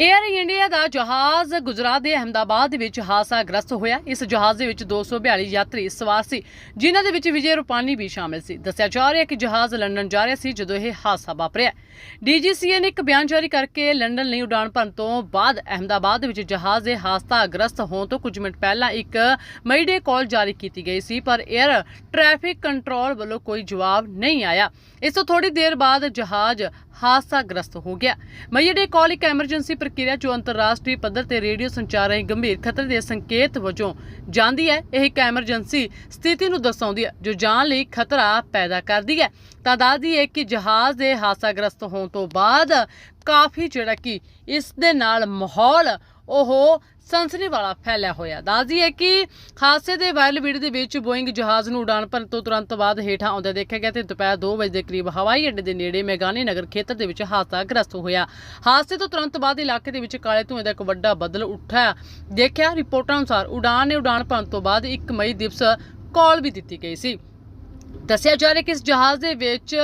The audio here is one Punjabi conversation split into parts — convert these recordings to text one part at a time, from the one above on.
에ਅਰ ਇੰਡੀਆ ਦਾ ਜਹਾਜ਼ ਗੁਜਰਾਤ ਦੇ ਅਹਮਦਾਬਾਦ ਦੇ ਵਿੱਚ ਹਾਦਸਾਗ੍ਰਸਤ ਹੋਇਆ। ਇਸ ਜਹਾਜ਼ ਦੇ ਵਿੱਚ 242 ਯਾਤਰੀ ਸਵਾਰ ਸੀ, ਜਿਨ੍ਹਾਂ ਦੇ ਵਿੱਚ ਵਿਜੇ ਰੂਪਾਨੀ ਵੀ ਸ਼ਾਮਿਲ ਸੀ। ਦੱਸਿਆ ਜਾ ਰਿਹਾ ਕਿ ਜਹਾਜ਼ ਲੰਡਨ ਜਾ ਰਿਹਾ ਸੀ ਜਦੋਂ ਇਹ ਹਾਦਸਾ ਵਾਪਰਿਆ। ਡੀਜੀਸੀਏ ਨੇ ਇੱਕ ਬਿਆਨ ਜਾਰੀ ਕਰਕੇ ਲੰਡਨ ਲਈ ਉਡਾਣ ਭਰਨ ਤੋਂ ਬਾਅਦ ਅਹਮਦਾਬਾਦ ਵਿੱਚ ਜਹਾਜ਼ ਦੇ ਹਾਦਸਾਗ੍ਰਸਤ ਹੋਣ ਤੋਂ ਕੁਝ ਮਿੰਟ ਪਹਿਲਾਂ ਇੱਕ ਮਈਡੇ ਕਾਲ ਜਾਰੀ ਕੀਤੀ ਗਈ ਸੀ, ਪਰ 에ਅਰ ਟ੍ਰੈਫਿਕ ਕੰਟਰੋਲ ਵੱਲੋਂ ਕੋਈ ਜਵਾਬ ਨਹੀਂ ਆਇਆ। ਇਸ ਤੋਂ ਥੋੜੀ ਦੇਰ ਬਾਅਦ ਜਹਾਜ਼ ਹਾਦਸਾਗ੍ਰਸਤ ਹੋ ਗਿਆ। ਮਈਡੇ ਕਾਲ ਇੱਕ ਐਮਰਜੈਂਸੀ ਪ੍ਰਕਿਰਿਆ ਜੋ ਅੰਤਰਰਾਸ਼ਟਰੀ ਪੱਧਰ ਤੇ ਰੇਡੀਓ ਸੰਚਾਰ ਰਾਹੀਂ ਗੰਭੀਰ ਖਤਰੇ ਦੇ ਸੰਕੇਤ ਵਜੋਂ ਜਾਂਦੀ ਹੈ, ਇਹ ਇੱਕ ਐਮਰਜੈਂਸੀ ਸਥਿਤੀ ਨੂੰ ਦਰਸਾਉਂਦੀ ਹੈ, ਜੋ ਜਾਨ ਲਈ ਖਤਰਾ ਪੈਦਾ ਕਰਦੀ ਹੈ। ਤਾਂ ਦੱਸਦੀ ਹੈ ਕਿ ਜਹਾਜ਼ ਦੇ ਹਾਦਸਾਗ੍ਰਸਤ ਹੋਣ ਤੋਂ ਬਾਅਦ ਕਾਫੀ ਜਿਹੜਾ ਕਿ ਇਸ ਦੇ ਨਾਲ ਮਾਹੌਲ ਉਹ ਸਨਸਨੀ ਵਾਲਾ ਫੈਲਿਆ ਹੋਇਆ। ਦੱਸਦੀ ਹੈ ਕਿ ਹਾਦਸੇ ਦੇ ਵਾਇਰਲ ਵੀਡੀਓ ਦੇ ਵਿੱਚ ਬੋਇੰਗ ਜਹਾਜ਼ ਨੂੰ ਉਡਾਣ ਭਰਨ ਤੋਂ ਤੁਰੰਤ ਬਾਅਦ ਹੇਠਾਂ ਆਉਂਦੇ ਦੇਖਿਆ ਗਿਆ ਤੇ ਦੁਪਹਿਰ 2 ਵਜੇ ਦੇ ਕਰੀਬ ਹਵਾਈ ਅੱਡੇ ਦੇ ਨੇੜੇ ਮੈਗਾਨੀ ਨਗਰ ਖੇਤਰ ਦੇ ਵਿੱਚ ਹਾਦਸਾ ਗ੍ਰਸਤ ਹੋਇਆ। ਹਾਦਸੇ ਤੋਂ ਤੁਰੰਤ ਬਾਅਦ ਇਲਾਕੇ ਦੇ ਵਿੱਚ ਕਾਲੇ ਧੂਏ ਦਾ ਇੱਕ ਵੱਡਾ ਬੱਦਲ ਉੱਠਿਆ। ਦੇਖਿਆ, ਰਿਪੋਰਟਾਂ ਅਨੁਸਾਰ ਉਡਾਨ ਨੇ ਉਡਾਣ ਭਰਨ ਤੋਂ ਬਾਅਦ 1 ਮਈ ਦਿਵਸ ਕਾਲ ਵੀ ਦਿੱਤੀ ਗਈ ਸੀ। ਦੱਸਿਆ ਜਾ ਰਿਹਾ ਕਿ ਇਸ ਜਹਾਜ਼ ਦੇ ਵਿੱਚ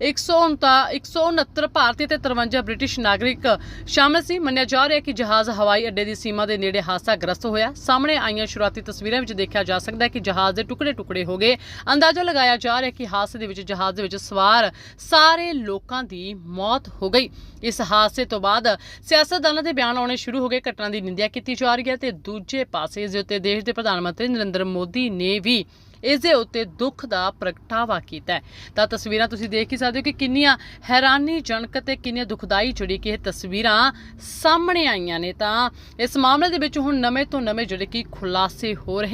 169 169 ਭਾਰਤੀ ਤੇ 53 ਬ੍ਰਿਟਿਸ਼ ਨਾਗਰਿਕ ਸ਼ਾਮਲ ਸੀ। ਮੰਨਿਆ ਜਾ ਰਿਹਾ ਕਿ ਜਹਾਜ਼ ਹਵਾਈ ਅੱਡੇ ਦੀ ਸੀਮਾ ਦੇ ਨੇੜੇ ਹਾਦਸਾਗ੍ਰਸਤ ਹੋਇਆ। ਸਾਹਮਣੇ ਆਈਆਂ ਸ਼ੁਰੂਆਤੀ ਤਸਵੀਰਾਂ ਵਿੱਚ ਦੇਖਿਆ ਜਾ ਸਕਦਾ ਹੈ ਕਿ ਜਹਾਜ਼ ਦੇ ਟੁਕੜੇ-ਟੁਕੜੇ ਹੋ ਗਏ। ਅੰਦਾਜ਼ਾ ਲਗਾਇਆ ਜਾ ਰਿਹਾ ਕਿ ਹਾਦਸੇ ਦੇ ਵਿੱਚ ਜਹਾਜ਼ ਦੇ ਵਿੱਚ ਸਵਾਰ ਸਾਰੇ ਲੋਕਾਂ ਦੀ ਮੌਤ ਹੋ ਗਈ। ਇਸ ਹਾਦਸੇ ਤੋਂ ਬਾਅਦ ਸਿਆਸਤਦਾਨਾਂ ਦੇ ਬਿਆਨ ਆਉਣੇ ਸ਼ੁਰੂ ਹੋ ਗਏ। ਘਟਨਾ ਦੀ ਨਿੰਦਿਆ ਕੀਤੀ ਜਾ ਰਹੀ ਹੈ ਤੇ ਦੂਜੇ ਪਾਸੇ ਇਸ ਦੇ ਉੱਤੇ ਦੇਸ਼ ਦੇ ਪ੍ਰਧਾਨ ਮੰਤਰੀ ਨਰਿੰਦਰ ਮੋਦੀ ਨੇ ਵੀ ਇਸ ਦੇ ਉੱਤੇ ਦੁੱਖ ਦਾ ਪ੍ਰਗਟਾਵਾ ਕੀਤਾ ਤਾਂ ਤਸਵੀਰਾਂ ਤੁਸੀਂ ਦੇਖ ਹੀ ਸਕਦੇ ਹੋ ਕਿ ਕਿੰਨੀਆਂ ਹੈਰਾਨੀਜਨਕ ਤੇ ਕਿੰਨੀਆਂ ਦੁਖਦਾਈ ਜਿਹੜੀ ਕਿ ਇਹ ਤਸਵੀਰਾਂ ਸਾਹਮਣੇ ਆਈਆਂ ਨੇ। ਤਾਂ ਇਸ ਮਾਮਲੇ ਦੇ ਵਿੱਚ ਹੁਣ ਨਵੇਂ ਤੋਂ ਨਵੇਂ ਜਿਹੜੇ ਕਿ ਖੁਲਾਸੇ ਹੋ ਰਹੇ